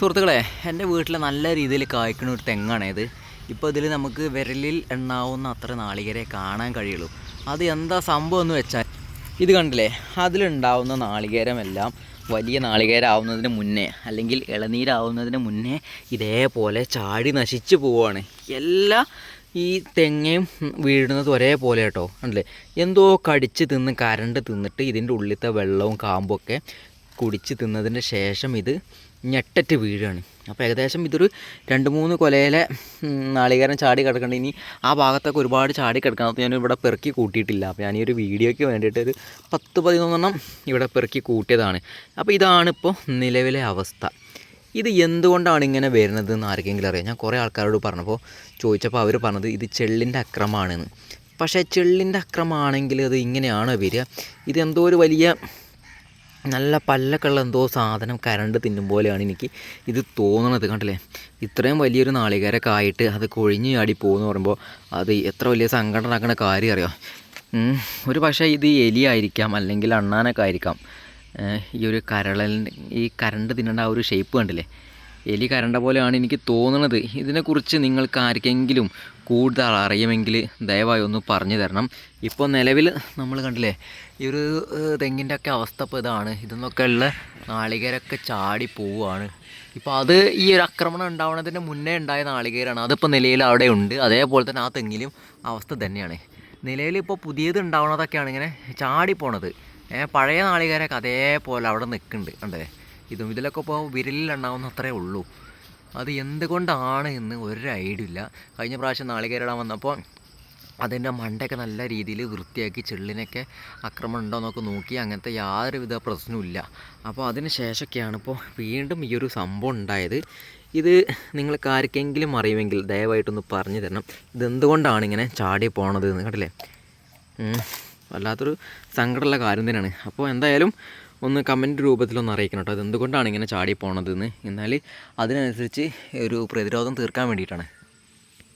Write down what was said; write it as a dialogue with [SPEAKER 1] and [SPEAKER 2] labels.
[SPEAKER 1] സുഹൃത്തുക്കളെ എന്റെ വീട്ടിൽ നല്ല രീതിയിൽ കായ്ക്കുന്ന ഒരു തെങ്ങാണ് ഇത്. ഇപ്പോൾ ഇതിൽ നമുക്ക് വിരലിൽ എണ്ണാവുന്ന അത്ര നാളികരെ കാണാൻ കഴിയുള്ളൂ. അത് എന്താ സംഭവം എന്ന് വെച്ചാൽ ഇത് കണ്ടില്ലേ? അതിലുണ്ടാവുന്ന നാളികേരമെല്ലാം വലിയ നാളികേരാവുന്നതിന് മുന്നേ അല്ലെങ്കിൽ ഇളനീരാവുന്നതിന് മുന്നേ ഇതേപോലെ ചാടി നശിച്ചു പോവുകയാണ് എല്ലാ ഈ തെങ്ങയും വീഴുന്നത് ഒരേപോലെ കേട്ടോ കണ്ടില്ലേ? എന്തോ കടിച്ച് തിന്ന് കരണ്ട് തിന്നിട്ട് ഇതിന്റെ ഉള്ളിലത്തെ വെള്ളവും കാമ്പൊക്കെ കുടിച്ച് തിന്നതിന് ശേഷം ഇത് ഞെട്ടറ്റ് വീഴാണ് അപ്പോൾ ഏകദേശം ഇതൊരു രണ്ട് മൂന്ന് കൊലയിലെ നാളികേരം ചാടി കിടക്കേണ്ട. ഇനി ആ ഭാഗത്തൊക്കെ ഒരുപാട് ചാടി കിടക്കണം. ഞാൻ ഇവിടെ പെറുക്കി കൂട്ടിയിട്ടില്ല. അപ്പോൾ ഞാൻ ഈ ഒരു വീഡിയോയ്ക്ക് വേണ്ടിയിട്ട് ഒരു പത്ത് പതിനൊന്നെണ്ണം ഇവിടെ പെറുക്കി കൂട്ടിയതാണ്. അപ്പോൾ ഇതാണ് ഇപ്പോൾ നിലവിലെ അവസ്ഥ. ഇത് എന്തുകൊണ്ടാണ് ഇങ്ങനെ വരുന്നത് എന്ന് ആർക്കെങ്കിലും അറിയാം. ഞാൻ കുറേ ആൾക്കാരോട് പറഞ്ഞപ്പോൾ ചോദിച്ചപ്പോൾ അവർ പറഞ്ഞത് ഇത് ചെള്ളിന്റെ അക്രമമാണെന്ന്. പക്ഷേ ചെള്ളിന്റെ അക്രമമാണെങ്കിൽ അത് ഇങ്ങനെയാണോ വരിക. ഇതെന്തോ ഒരു വലിയ നല്ല പല്ലൊക്കെയുള്ള എന്തോ സാധനം കരണ്ട് തിന്നും പോലെയാണ് എനിക്ക്. ഇത് തോന്നണത് കണ്ടില്ലേ? ഇത്രയും വലിയൊരു നാളികേരൊക്കെ ആയിട്ട് അത് കൊഴിഞ്ഞ് ചാടി പോകുമെന്ന് പറയുമ്പോൾ അത് എത്ര വലിയ സങ്കടം ഉണ്ടാക്കുന്ന കാര്യം അറിയാം? ഒരു പക്ഷേ ഇത് എലിയായിരിക്കാം അല്ലെങ്കിൽ അണ്ണാനൊക്കെ ആയിരിക്കാം. ഈ ഒരു കരളൽ ഈ കരണ്ട് തിന്നേണ്ട ആ ഒരു ഷേപ്പ് കണ്ടില്ലേ? എലി കരണ്ട പോലെയാണ് എനിക്ക് തോന്നുന്നത് ഇതിനെക്കുറിച്ച് നിങ്ങൾക്ക് ആർക്കെങ്കിലും കൂടുതൽ അറിയുമെങ്കിൽ ദയവായി ഒന്ന് പറഞ്ഞു തരണം. ഇപ്പോൾ നിലവിൽ നമ്മൾ കണ്ടില്ലേ ഈ ഒരു തെങ്ങിന്റെ ഒക്കെ അവസ്ഥ ഇപ്പോൾ ഇതാണ്. ഇതെന്നൊക്കെ ഉള്ള നാളികേരൊക്കെ ചാടി പോവുകയാണ്. ഇപ്പോൾ അത് ഈ ഒരു ആക്രമണം ഉണ്ടാവുന്നതിന് മുന്നേ ഉണ്ടായ നാളികേരാണ്. അതിപ്പോൾ നിലയിൽ അവിടെ ഉണ്ട്. അതേപോലെ തന്നെ ആ തെങ്ങിലും അവസ്ഥ തന്നെയാണ്. നിലയിൽ ഇപ്പോൾ പുതിയത് ഉണ്ടാവുന്നതൊക്കെയാണ് ഇങ്ങനെ ചാടി പോണത്. പഴയ നാളികേരൊക്കെ അതേപോലെ അവിടെ നിൽക്കുന്നുണ്ട്. കണ്ടേ ഇതും ഇതിലൊക്കെ ഇപ്പോൾ വിരലിൽ ഉണ്ടാവുന്ന അത്രേ ഉള്ളൂ. അത് എന്തുകൊണ്ടാണ് എന്ന് ഒരു ഐഡിയ ഇല്ല. കഴിഞ്ഞ പ്രാവശ്യം നാളികേരിടാൻ വന്നപ്പോൾ അതിന്റെ മണ്ടയൊക്കെ നല്ല രീതിയിൽ വൃത്തിയാക്കി ചെള്ളിനൊക്കെ ആക്രമണം ഉണ്ടോ എന്നൊക്കെ നോക്കി അങ്ങനത്തെ യാതൊരുവിധ പ്രശ്നവും ഇല്ല. അപ്പോൾ അതിന് ശേഷമൊക്കെയാണ് ഇപ്പോൾ വീണ്ടും ഈ ഒരു സംഭവം ഉണ്ടായത്. ഇത് നിങ്ങൾക്ക് ആർക്കെങ്കിലും അറിയുമെങ്കിൽ ദയവായിട്ടൊന്ന് പറഞ്ഞു തരണം. ഇതെന്തുകൊണ്ടാണ് ഇങ്ങനെ ചാടി പോണത് എന്ന് കണ്ടില്ലേ. വല്ലാത്തൊരു സങ്കടമുള്ള കാര്യം തന്നെയാണ്. അപ്പോൾ എന്തായാലും ഒന്ന് കമന്റ് രൂപത്തിലൊന്ന് അറിയിക്കണം കേട്ടോ അത് എന്തുകൊണ്ടാണ് ഇങ്ങനെ ചാടി പോണതെന്ന്? എന്നാൽ അതിനനുസരിച്ച് ഒരു പ്രതിരോധം തീർക്കാൻ വേണ്ടിയിട്ടാണ്.